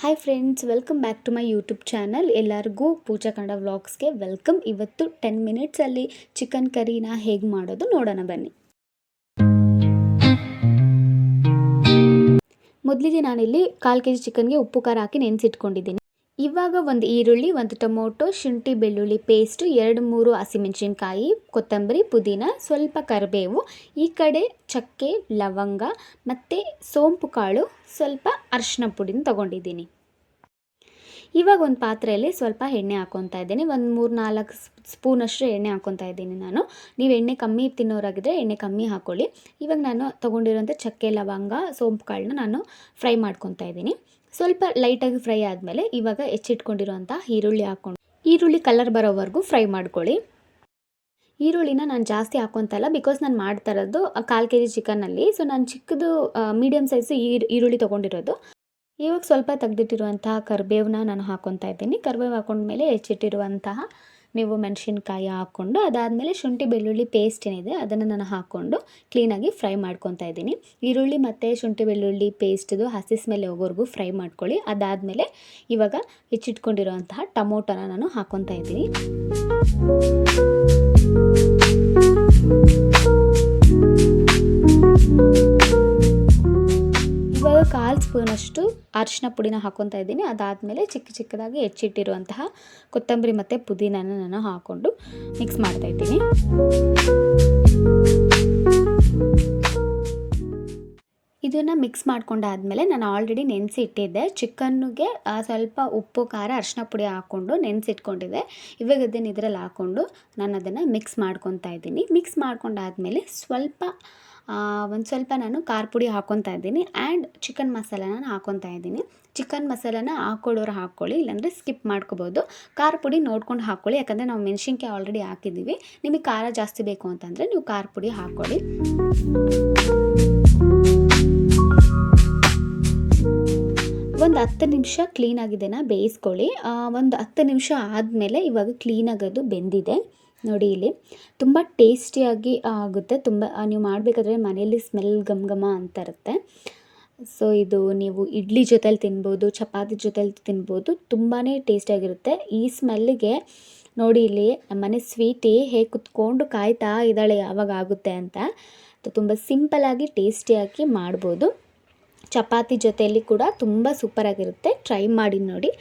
Hi friends welcome back to my YouTube channel ಎಲ್ಲರಿಗೂ ಪೂಜಾ ಕನ್ನಡ ವ್ಲಾಗ್ಸ್ಗೆ welcome ಇವತ್ತು ಟೆನ್ ಮಿನಿಟ್ಸಲ್ಲಿ ಚಿಕನ್ ಕರಿನ ಹೇಗೆ ಮಾಡೋದು ನೋಡೋಣ ಬನ್ನಿ. ಮೊದಲಿಗೆ ನಾನಿಲ್ಲಿ ಕಾಲು ಕೆ ಜಿ ಚಿಕನ್ಗೆ ಉಪ್ಪು ಖಾರ ಹಾಕಿ ನೆನೆಸಿಟ್ಕೊಂಡಿದ್ದೀನಿ. ಇವಾಗ ಒಂದು ಈರುಳ್ಳಿ, ಒಂದು ಟೊಮೊಟೊ, ಶುಂಠಿ, ಬೆಳ್ಳುಳ್ಳಿ ಪೇಸ್ಟು, ಎರಡು, ಮೂರು ಹಸಿಮೆಣಸಿನ್ಕಾಯಿ, ಕೊತ್ತಂಬರಿ, ಪುದೀನ, ಸ್ವಲ್ಪ ಕರಿಬೇವು, ಈ ಕಡೆ ಚಕ್ಕೆ, ಲವಂಗ ಮತ್ತು ಸೋಂಪು ಕಾಳು, ಸ್ವಲ್ಪ ಅರಿಶಿನ ಪುಡಿನ ತೊಗೊಂಡಿದ್ದೀನಿ. ಇವಾಗ ಒಂದು ಪಾತ್ರೆಯಲ್ಲಿ ಸ್ವಲ್ಪ ಎಣ್ಣೆ ಹಾಕೊತಾ ಇದ್ದೀನಿ. ಒಂದು ಮೂರು ನಾಲ್ಕು ಸ್ಪೂನಷ್ಟು ಎಣ್ಣೆ ಹಾಕೊತಾ ಇದ್ದೀನಿ ನಾನು. ನೀವು ಎಣ್ಣೆ ಕಮ್ಮಿ ತಿನ್ನೋರಾಗಿದ್ದರೆ ಎಣ್ಣೆ ಕಮ್ಮಿ ಹಾಕ್ಕೊಳ್ಳಿ ಇವಾಗ ನಾನು ತೊಗೊಂಡಿರೋಂಥ ಚಕ್ಕೆ, ಲವಂಗ, ಸೋಂಪು ಕಾಳನ್ನ ನಾನು ಫ್ರೈ ಮಾಡ್ಕೊತಾ ಇದ್ದೀನಿ. ಸ್ವಲ್ಪ ಲೈಟಾಗಿ ಫ್ರೈ ಆದಮೇಲೆ ಇವಾಗ ಹೆಚ್ಚಿಟ್ಕೊಂಡಿರೋಂಥ ಈರುಳ್ಳಿ ಹಾಕ್ಕೊಂಡು ಈರುಳ್ಳಿ ಕಲರ್ ಬರೋವರೆಗೂ ಫ್ರೈ ಮಾಡ್ಕೊಳ್ಳಿ. ಈರುಳ್ಳಿನ ನಾನು ಜಾಸ್ತಿ ಹಾಕ್ಕೊತಾ ಇಲ್ಲ ಬಿಕಾಸ್ ನಾನು ಮಾಡ್ತಾ ಇರೋದು ಕಾಲು ಕೆ ಜಿ ಚಿಕನಲ್ಲಿ ಸೊ ನಾನು ಚಿಕ್ಕದು ಮೀಡಿಯಮ್ ಸೈಜು ಈರು, ಈರುಳ್ಳಿ ತೊಗೊಂಡಿರೋದು. ಇವಾಗ ಸ್ವಲ್ಪ ತೆಗೆದಿಟ್ಟಿರುವಂತಹ ಕರಿಬೇವನ್ನ ನಾನು ಹಾಕ್ಕೊತಾ ಇದ್ದೀನಿ. ಕರಿಬೇವು ಹಾಕೊಂಡ್ಮೇಲೆ ಹೆಚ್ಚಿಟ್ಟಿರುವಂತಹ ನೀವು ಮೆಣಸಿನ್ಕಾಯಿ ಹಾಕ್ಕೊಂಡು ಅದಾದಮೇಲೆ ಶುಂಠಿ ಬೆಳ್ಳುಳ್ಳಿ ಪೇಸ್ಟ್ ಏನಿದೆ ಅದನ್ನು ನಾನು ಹಾಕ್ಕೊಂಡು ಕ್ಲೀನಾಗಿ ಫ್ರೈ ಮಾಡ್ಕೊತಾ ಇದ್ದೀನಿ. ಈರುಳ್ಳಿ ಮತ್ತು ಶುಂಠಿ ಬೆಳ್ಳುಳ್ಳಿ ಪೇಸ್ಟ್ದು ಹಸಿ ಸ್ಮೆಲ್ ಹೋಗೋವರೆಗೂ ಫ್ರೈ ಮಾಡ್ಕೊಳ್ಳಿ. ಅದಾದಮೇಲೆ ಇವಾಗ ಹೆಚ್ಚಿಟ್ಕೊಂಡಿರುವಂತಹ ಟೊಮೊಟೊನ ನಾನು ಹಾಕ್ಕೊತಾ ಇದ್ದೀನಿ. ಕಾಲು ಸ್ಪೂನಷ್ಟು ಅರಿಶಿನ ಪುಡಿನ ಹಾಕ್ಕೊತಾ ಇದ್ದೀನಿ. ಅದಾದಮೇಲೆ ಚಿಕ್ಕ ಚಿಕ್ಕದಾಗಿ ಹೆಚ್ಚಿಟ್ಟಿರುವಂತಹ ಕೊತ್ತಂಬರಿ ಮತ್ತು ಪುದೀನನ ನಾನು ಹಾಕ್ಕೊಂಡು ಮಿಕ್ಸ್ ಮಾಡ್ತಾಯಿದ್ದೀನಿ ಇದನ್ನು ಮಿಕ್ಸ್ ಮಾಡ್ಕೊಂಡಾದಮೇಲೆ ನಾನು ಆಲ್ರೆಡಿ ನೆನೆಸಿ ಇಟ್ಟಿದ್ದೆ ಚಿಕನ್ನಿಗೆ ಸ್ವಲ್ಪ ಉಪ್ಪು, ಖಾರ ಅರಿಶಿನ ಪುಡಿ ಹಾಕ್ಕೊಂಡು ನೆನೆಸಿಟ್ಕೊಂಡಿದ್ದೆ. ಇವಾಗ ಅದನ್ನು ಇದರಲ್ಲಿ ಹಾಕ್ಕೊಂಡು ನಾನು ಅದನ್ನು ಮಿಕ್ಸ್ ಮಾಡ್ಕೊತಾ ಇದ್ದೀನಿ. ಮಿಕ್ಸ್ ಮಾಡ್ಕೊಂಡಾದಮೇಲೆ ಸ್ವಲ್ಪ ಒಂದು ಸ್ವಲ್ಪ ನಾನು ಖಾರ ಪುಡಿ ಹಾಕ್ಕೊತಾ ಇದ್ದೀನಿ ಆ್ಯಂಡ್ ಚಿಕನ್ ಮಸಾಲಾನ ಹಾಕ್ಕೊತಾ ಇದ್ದೀನಿ. ಚಿಕನ್ ಮಸಾಲಾನ ಹಾಕ್ಕೊಳ್ಳೋರು ಹಾಕ್ಕೊಳ್ಳಿ, ಇಲ್ಲಾಂದರೆ ಸ್ಕಿಪ್ ಮಾಡ್ಕೋಬೋದು. ಖಾರ ಪುಡಿ ನೋಡ್ಕೊಂಡು ಹಾಕ್ಕೊಳ್ಳಿ, ಯಾಕಂದರೆ ನಾವು ಮೆಣಸಿನ್ಕಾಯಿ ಆಲ್ರೆಡಿ ಹಾಕಿದ್ದೀವಿ. ನಿಮಗೆ ಖಾರ ಜಾಸ್ತಿ ಬೇಕು ಅಂತಂದರೆ ನೀವು ಖಾರ ಪುಡಿ ಹಾಕ್ಕೊಳ್ಳಿ. ಒಂದು ಹತ್ತು ನಿಮಿಷ ಕ್ಲೀನಾಗಿದೆನ ಬೇಯಿಸ್ಕೊಳ್ಳಿ. ಒಂದು ಹತ್ತು ನಿಮಿಷ ಆದಮೇಲೆ ಇವಾಗ ಕ್ಲೀನಾಗಿ ಅದು ಬೆಂದಿದೆ. ನೋಡಿ ಇಲ್ಲಿ. ತುಂಬ ಟೇಸ್ಟಿಯಾಗಿ ಆಗುತ್ತೆ. ತುಂಬ ನೀವು ಮಾಡಬೇಕಾದ್ರೆ ಮನೆಯಲ್ಲಿ ಸ್ಮೆಲ್ ಘಮ್ ಘಮ ಅಂತ ಇರುತ್ತೆ. ಸೊ ಇದು ನೀವು ಇಡ್ಲಿ ಜೊತೆಲಿ ತಿನ್ಬೋದು, ಚಪಾತಿ ಜೊತೆಲಿ ತಿನ್ಬೋದು ತುಂಬಾ ಟೇಸ್ಟಿಯಾಗಿರುತ್ತೆ ಈ ಸ್ಮೆಲ್ಲಿಗೆ ನೋಡಿ ಇಲ್ಲಿ ನಮ್ಮನೆ ಸ್ವೀಟಿ ಹೇಗೆ ಕುತ್ಕೊಂಡು ಕಾಯ್ತಾ ಇದ್ದಾಳೆ ಯಾವಾಗ ಆಗುತ್ತೆ ಅಂತ. ತುಂಬ ಆಗಿ ಟೇಸ್ಟಿಯಾಗಿ ಮಾಡ್ಬೋದು. ಚಪಾತಿ ಜೊತೆಯಲ್ಲಿ ಕೂಡ ತುಂಬ ಸೂಪರಾಗಿರುತ್ತೆ. ಟ್ರೈ ಮಾಡಿ ನೋಡಿ.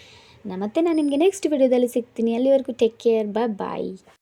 ಮತ್ತೆ ನಾನು ನಿಮಗೆ ನೆಕ್ಸ್ಟ್ ವಿಡಿಯೋದಲ್ಲಿ ಸಿಗ್ತೀನಿ. ಅಲ್ಲಿವರೆಗೂ ಟೇಕ್ ಕೇರ್ ಬಾಯ್ ಬಾಯ್